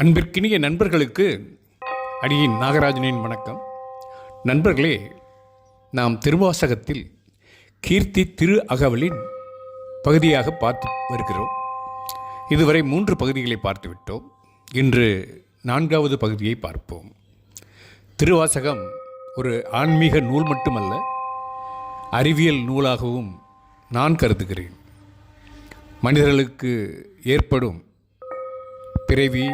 அன்பிற்கினிய நண்பர்களுக்கு அடியின் நாகராஜனின் வணக்கம். நண்பர்களே நாம் திருவாசகத்தில் கீர்த்தி திரு அகவலின் பகுதியாக பார்த்து வருகிறோம். இதுவரை மூன்று பகுதிகளை பார்த்துவிட்டோம். இன்று நான்காவது பகுதியை பார்ப்போம். திருவாசகம் ஒரு ஆன்மீக நூல் மட்டுமல்ல அறிவியல் நூலாகவும் நான் கருதுகிறேன். மனிதர்களுக்கு ஏற்படும் பிறவி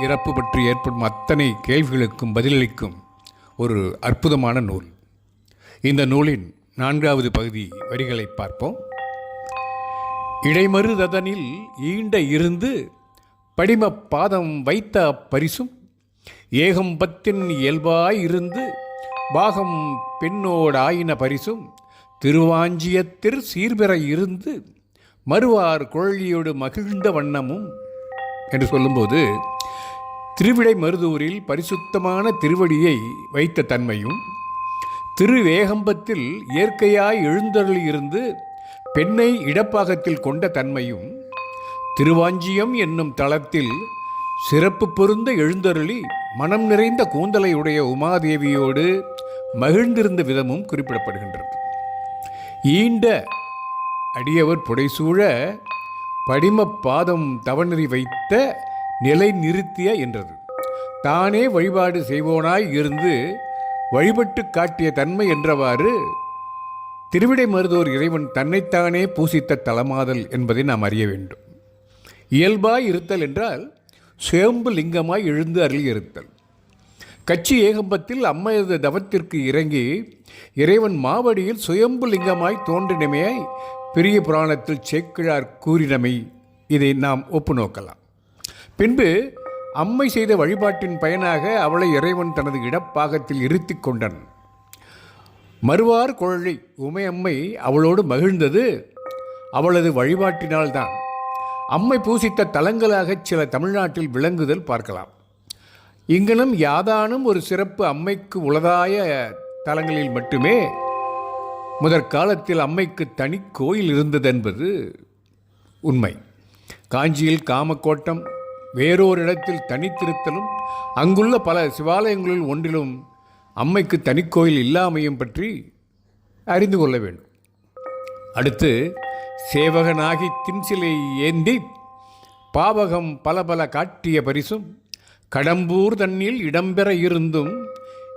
இறப்பு பற்றி ஏற்படும் அத்தனை கேள்விகளுக்கும் பதிலளிக்கும் ஒரு அற்புதமான நூல். இந்த நூலின் நான்காவது பகுதி வரிகளை பார்ப்போம். இடைமருததனில் ஈண்ட இருந்து படிம பாதம் வைத்த அப்பரிசும் ஏகம்பத்தின் இயல்பாய் இருந்து பாகம் பெண்ணோடாயின பரிசும் திருவாஞ்சியத்திற் சீர்பெற இருந்து மறுவார் குழலியோடு மகிழ்ந்த வண்ணமும் என்று சொல்லும்போது திருவிடை மருதூரில் பரிசுத்தமான திருவடியை வைத்த தன்மையும் திருவேகம்பத்தில் இயற்கையாய் எழுந்தருளி இருந்து பெண்ணை இடப்பாகத்தில் கொண்ட தன்மையும் திருவாஞ்சியம் என்னும் தளத்தில் சிறப்பு பொருந்த எழுந்தருளி மனம் நிறைந்த கூந்தலை உடைய உமாதேவியோடு மகிழ்ந்திருந்த விதமும் குறிப்பிடப்படுகின்றது. ஈண்ட அடியவர் புடைசூழ படிம பாதம் தவநெறி வைத்த நிலை நிறுத்திய என்றது. தானே வழிபாடு செய்வோனாய் இருந்து வழிபட்டு காட்டிய தன்மை என்றவாறு திருவிடை மருதோர் இறைவன் தன்னைத்தானே பூசித்த தலமாதல் என்பதை நாம் அறிய வேண்டும். இயல்பாய் இருத்தல் என்றால் சுயம்பு லிங்கமாய் எழுந்து அருள் இருத்தல். கட்சி ஏகம்பத்தில் அம்மையது தவத்திற்கு இறங்கி இறைவன் மாவடியில் சுயம்பு லிங்கமாய் தோன்றினமையாய் பெரிய புராணத்தில் சேக்கிழார் கூறினமை இதை நாம் ஒப்பு நோக்கலாம் பின்பு அம்மை செய்த வழிபாட்டின் பயனாக அவளை இறைவன் தனது இடப்பாகத்தில் இருத்தி கொண்டன். மறுவார் குழலை உமையம்மை அவளோடு மகிழ்ந்தது. அவளது வழிபாட்டினால்தான் அம்மை பூசித்த தலங்களாக சில தமிழ்நாட்டில் விளங்குதல் பார்க்கலாம். இங்கனம் யாதானும் ஒரு சிறப்பு அம்மைக்கு உளதாய தலங்களில் மட்டுமே முதற்காலத்தில் அம்மைக்கு தனி கோயில் இருந்ததென்பது உண்மை. காஞ்சியில் காமக்கோட்டம் வேறொரு இடத்தில் தனித்திருத்தலும் அங்குள்ள பல சிவாலயங்களில் ஒன்றிலும் அம்மைக்கு தனிக்கோயில் இல்லாமையும் பற்றி அறிந்து கொள்ள வேண்டும். அடுத்து சேவகனாகி தின்சிலை ஏந்தி பாவகம் பல பல காட்டிய பரிசும் கடம்பூர் தண்ணில் இடம்பெற இருந்தும்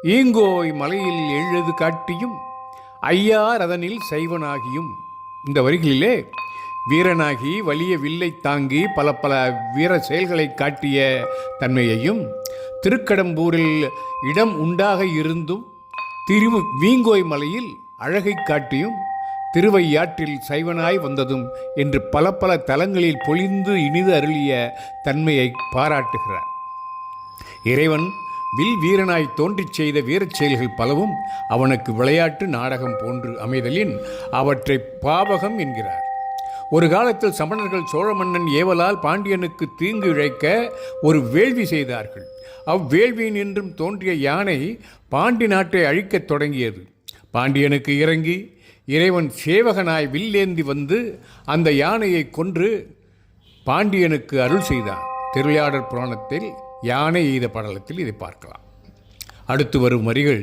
ஈங்கோய் மலையில் எழுது காட்டியும் ஐயார் அதனில் சைவனாகியும். இந்த வரிகளிலே வீரனாகி வலிய வில்லை தாங்கி பல பல வீர செயல்களை காட்டிய தன்மையையும் திருக்கடம்பூரில் இடம் உண்டாக இருந்தும் திரு வீங்கோய் மலையில் அழகை காட்டியும் திருவையாற்றில் சைவனாய் வந்ததும் என்று பல பல தலங்களில் பொழிந்து இனிது அருளிய தன்மையை பாராட்டுகிறார். இறைவன் வில் வீரனாய் தோன்றிச் செய்த வீரச் செயல்கள் பலவும் அவனுக்கு விளையாட்டு நாடகம் போன்று அமைதலின் அவற்றை பாவகம் என்கிறார். ஒரு காலத்தில் சமணர்கள் சோழ மன்னன் ஏவலால் பாண்டியனுக்கு தீங்கு இழைக்க ஒரு வேள்வி செய்தார்கள். அவ்வேள்வியின் என்றும் தோன்றிய யானை பாண்டி நாட்டை அழிக்கத் தொடங்கியது. பாண்டியனுக்கு இறங்கி இறைவன் சேவகனாய் வில்லேந்தி வந்து அந்த யானையை கொன்று பாண்டியனுக்கு அருள் செய்தான். திருவிளையாடற் புராணத்தில் யானை எய்த படலத்தில் இதை பார்க்கலாம். அடுத்து வரும் வரிகள்.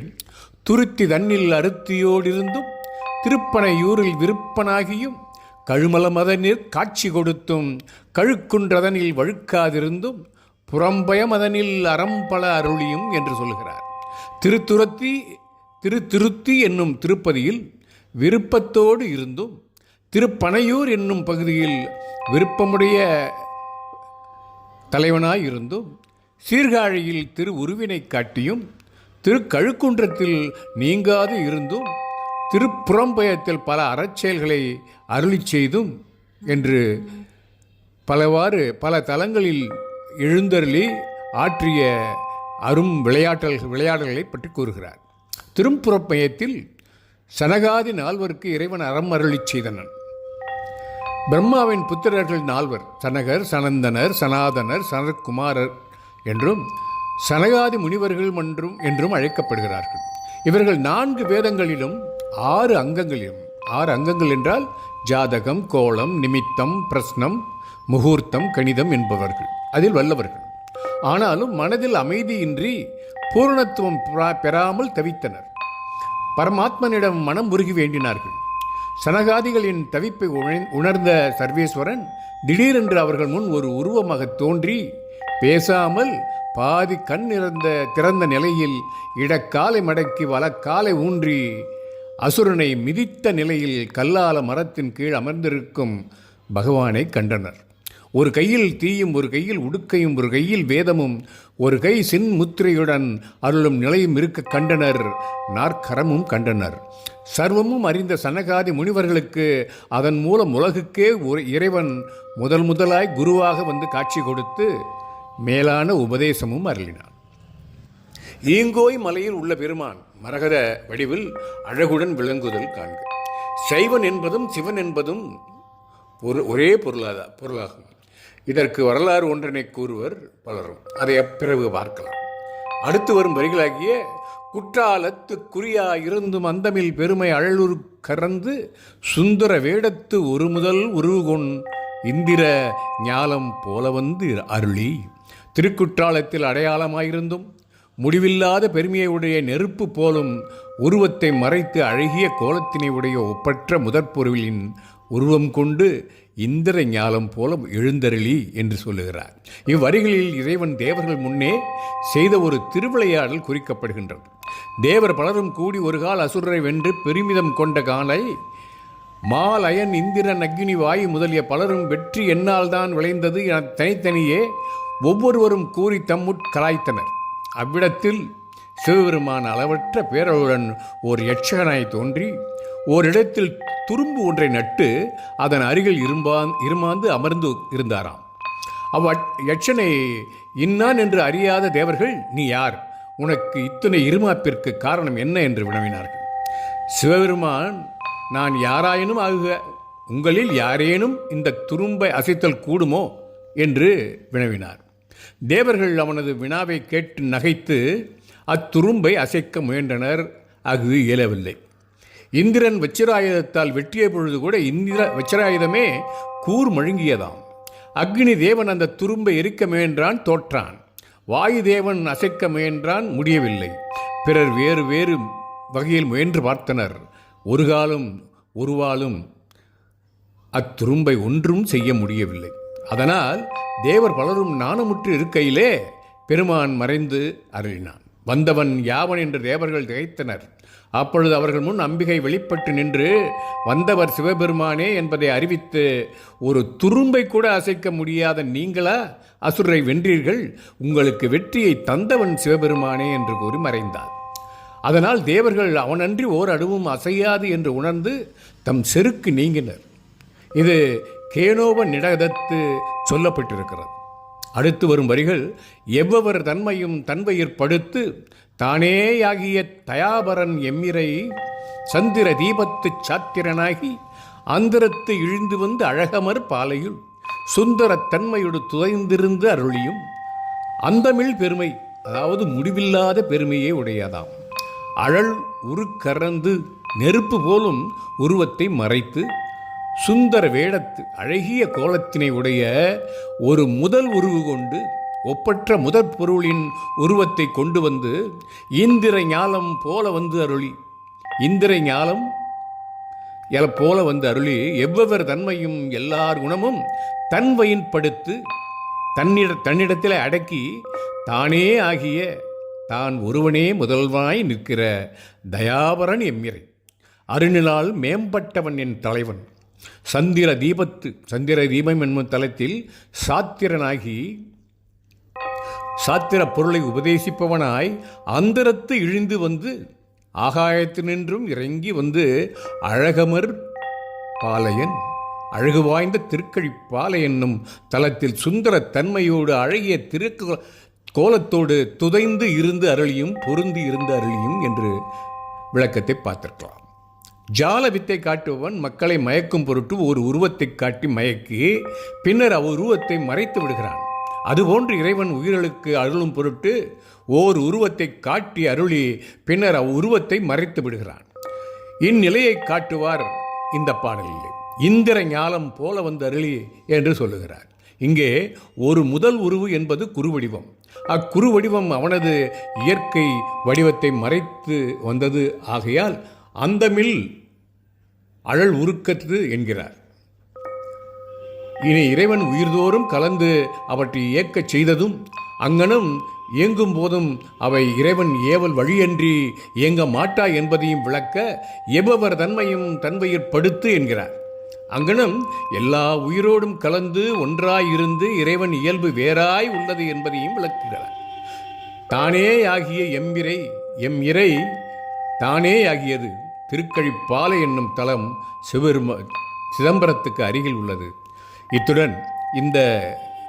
துருத்தி தன்னில் அருத்தியோடிருந்தும் திருப்பனையூரில் விருப்பனாகியும் கழுமலமதனில் காட்சி கொடுத்தும் கழுக்குன்றதனில் வழுக்காதிருந்தும் புறம்பயமதனில் அறம்பல அருளியும் என்று சொல்கிறார் திருத்துரத்தி திருத்திருத்தி என்னும் திருப்பதியில் விருப்பத்தோடு இருந்தும் திருப்பனையூர் என்னும் பகுதியில் விருப்பமுடைய தலைவனாய் இருந்தும் சீர்காழியில் திரு உருவினை காட்டியும் திருக்கழுக்குன்றத்தில் நீங்காது இருந்தும் திருப்புறம்பயத்தில் பல அறச்செயல்களை அருளிச் செய்தும் என்று பலவாறு பல தலங்களில் எழுந்தருளி ஆற்றிய அரும் விளையாட்டல் விளையாடல்களை பற்றி கூறுகிறார். திரும்புறப்பயத்தில் சனகாதி நால்வருக்கு இறைவன் அறம் அருளிச் செய்தனன். பிரம்மாவின் புத்திரர்கள் நால்வர் சனகர் சனந்தனர் சனாதனர் சனற்குமாரர் என்றும் சனகாதி முனிவர்கள் என்றும் என்றும் அழைக்கப்படுகிறார்கள். இவர்கள் நான்கு வேதங்களிலும் ஆறு அங்கங்களிலும் ஆறு அங்கங்கள் என்றால் ஜாதகம் கோலம் நிமித்தம் பிரஸ்னம் முகூர்த்தம் கணிதம் என்பவர்கள். அதில் வல்லவர்கள். ஆனாலும் மனதில் அமைதியின்றி பூரணத்துவம் பெறாமல் தவித்தனர். பரமாத்மனிடம் மனம் உருகி வேண்டினார்கள். சனகாதிகளின் தவிப்பை உண- உணர்ந்த சர்வேஸ்வரன் திடீரென்று அவர்கள் முன் ஒரு உருவமாக தோன்றி பேசாமல் பாதி கண் இறந்த திறந்த நிலையில் இடக்காலை மடக்கி வலக்காலை ஊன்றி அசுரனை மிதித்த நிலையில் கல்லால மரத்தின் கீழ் அமர்ந்திருக்கும் பகவானை கண்டனர். ஒரு கையில் தீயும் ஒரு கையில் உடுக்கையும் ஒரு கையில் வேதமும் ஒரு கை சின்முத்திரையுடன் அருளும் நிலையும் இருக்க கண்டனர் நாற்கரமும் கண்டனர். சர்வமும் அறிந்த சனகாதி முனிவர்களுக்கு அதன் மூலம் உலகுக்கே ஒரு இறைவன் முதல் முதலாய் குருவாக வந்து காட்சி கொடுத்து மேலான உபதேசமும் அருளினார். ஈங்கோய் மலையில் உள்ள பெருமான் மரகத வடிவில் அழகுடன் விளங்குதல் காண்க. சைவன் என்பதும் சிவன் என்பதும் ஒரு ஒரே பொருளாதா பொருளாகும். இதற்கு வரலாறு ஒன்றினை கூறுவர் பலரும். அதை பிறகு பார்க்கலாம். அடுத்து வரும் வரிகளாகிய குற்றாலத்து குறியா இருந்தும் அந்தமில் பெருமை அழலுரு கறந்து சுந்தர வேடத்து ஒரு முதல் உருவுகொண் இந்திர ஞாலம் போல வந்து அருளி. திருக்குற்றாலத்தில் அடையாளமாயிருந்தும் முடிவில்லாத பெருமையை உடைய நெருப்பு போலும் உருவத்தை மறைத்து அழகிய கோலத்தினை உடைய ஒப்பற்ற முதற்பொருளின் உருவம் கொண்டு இந்திர ஞாலம் போல எழுந்தருளி என்று சொல்லுகிறார். இவ்வரிகளில் இறைவன் தேவர்கள் முன்னே செய்த ஒரு திருவிளையாடல் குறிக்கப்படுகின்றது. தேவர் பலரும் கூடி ஒரு கால் அசுரரை வென்று பெருமிதம் கொண்ட காலை மாலயன் இந்திரன் அக்னி வாயு முதலிய பலரும் வெற்றி என்னால் தான் விளைந்தது என தனித்தனியே ஒவ்வொருவரும் கூறி தம்முட் கலாய்த்தனர். அவ்விடத்தில் சிவபெருமான் அளவற்ற பேரருடன் ஓர் யட்சகனாய் தோன்றி ஓரிடத்தில் துரும்பு ஒன்றை நட்டு அதன் அருகில் இரும்பான் இருமாந்து அமர்ந்து இருந்தாராம். அவ் யட்சனை இன்னான் என்று அறியாத தேவர்கள் நீ யார்? உனக்கு இத்தனை இருமாப்பிற்கு காரணம் என்ன? என்று வினவினார்கள். சிவபெருமான் நான் யாராயினும் ஆகுக உங்களில் யாரேனும் இந்த துரும்பை அசைத்தல் கூடுமோ? என்று வினவினார். தேவர்கள் அவனது வினாவை கேட்டு நகைத்து அத்துரும்பை அசைக்க முயன்றனர். அது இயலவில்லை. இந்திரன் வச்சிராயுதத்தால் வெட்டிய பொழுது கூட இந்திர வச்சிராயுதமே கூர் மழுங்கியதாம். அக்னி தேவன் அந்த துரும்பை எரிக்க முயன்றான் தோற்றான். வாயு தேவன் அசைக்க முயன்றான் முடியவில்லை. பிறர் வேறு வேறு வகையில் முயன்று பார்த்தனர். ஒரு காலம் ஒருவாலும் அத்துரும்பை ஒன்றும் செய்ய முடியவில்லை. அதனால் தேவர் பலரும் நாணமுற்று இருக்கையிலே பெருமான் மறைந்து அருளினான். வந்தவன் யாவன் என்று தேவர்கள் திகைத்தனர். அப்பொழுது அவர்கள் முன் அம்பிகை வெளிப்பட்டு நின்று வந்தவர் சிவபெருமானே என்பதை அறிவித்து ஒரு துரும்பை கூட அசைக்க முடியாத நீங்களா? அசுரரை வென்றீர்கள். உங்களுக்கு வெற்றியை தந்தவன் சிவபெருமானே என்று கூறி மறைந்தார். அதனால் தேவர்கள் அவனன்றி ஓர் அணுவும் அசையாது என்று உணர்ந்து தம் செருக்கு நீங்கினர். இது கேனோவ நிடதத்து சொல்லப்பட்டிருக்கிறது. அடுத்து வரும் வரிகள் எவ்வவர் தன்மையும் தன்மையிற்படுத்து தானேயாகிய தயாபரன் எம்மிரை சந்திர தீபத்துச் சாத்திரனாகி அந்தரத்து இழிந்து வந்து அழகமர் பாலையுள் சுந்தரத் தன்மையோடு துதைந்திருந்து அருளியும் அந்தமிழ் பெருமை அதாவது முடிவில்லாத பெருமையே உடையதாம். அழல் உருக்கறந்து நெருப்பு போலும் உருவத்தை மறைத்து சுந்தர வேடத்து அழகிய கோலத்தினை உடைய ஒரு முதல் உருவு கொண்டு ஒப்பற்ற முதற் பொருளின் உருவத்தை கொண்டு வந்து இந்திர ஞாலம் போல வந்து அருளி. இந்திர ஞாலம் எல போல வந்து அருளி. எவ்வவர் தன்மையும் எல்லார் குணமும் தன்வயின்படுத்து தன்னிட தன்னிடத்தில் அடக்கி தானே ஆகிய தான் ஒருவனே முதல்வாய் நிற்கிற தயாபரன் எம்மிரை அருணினால் மேம்பட்டவன் என் தலைவன். சந்திர தீபத்து சந்திர தீபம் என்னும் தலத்தில் சாத்திரனாகி சாத்திர பொருளை உபதேசிப்பவனாய் அந்தரத்து இழிந்து வந்து ஆகாயத்தினின்றும் இறங்கி வந்து அழகமர் பாலையன் அழகு வாய்ந்த திருக்கழிப்பாலை என்னும் தலத்தில் சுந்தர தன்மையோடு அழகிய திருக்கு கோலத்தோடு துதைந்து இருந்து அருளியும் பொருந்தி இருந்து அருளியும் என்று விளக்கத்தை பார்த்திருக்கலாம். ஜால வித்தை காட்டுபவன் மக்களை மயக்கும் பொருட்டு ஒரு உருவத்தை காட்டி மயக்கி பின்னர் அவ்வுருவத்தை மறைத்து விடுகிறான். அதுபோன்று இறைவன் உயிர்களுக்கு அருளும் பொருட்டு ஓர் உருவத்தை காட்டி அருளி பின்னர் அவ்வுருவத்தை மறைத்து விடுகிறான். இந்நிலையை காட்டுவார் இந்த பாடலில். இந்திர ஞாலம் போல வந்து அருளி என்று சொல்லுகிறார். இங்கே ஒரு முதல் உருவு என்பது குருவடிவம். அக்குருவடிவம் அவனது இயற்கை வடிவத்தை மறைத்து வந்தது. ஆகையால் அந்த மில் அழல் உருக்கற்று என்கிறார். இனி இறைவன் உயிர்தோறும் கலந்து அவற்றை இயக்கச் செய்ததும் அங்கனம் இயங்கும் போதும் அவை இறைவன் ஏவல் வழியன்றி இயங்க மாட்டா என்பதையும் விளக்க எபவர் தன்மையும் தன்மையிற்படுத்து என்கிறார். அங்கனம் எல்லா உயிரோடும் கலந்து ஒன்றாயிருந்து இறைவன் இயல்பு வேறாய் உள்ளது என்பதையும் விளக்குகிறார். தானே ஆகிய எம்பிரை எம் இறை தானேயாகியது திருக்கழிப்பாலை என்னும் தலம் சிவரும சிதம்பரத்துக்கு அருகில் உள்ளது. இத்துடன் இந்த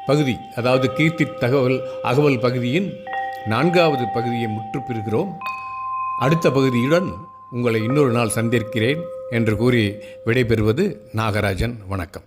பகுதி அதாவது கீர்த்தி தகவல் அகவல் பகுதியின் நான்காவது பகுதியை முற்று பெறுகிறோம். அடுத்த பகுதியுடன் உங்களை இன்னொரு நாள் சந்திக்கிறேன் என்று கூறி விடைபெறுவது நாகராஜன். வணக்கம்.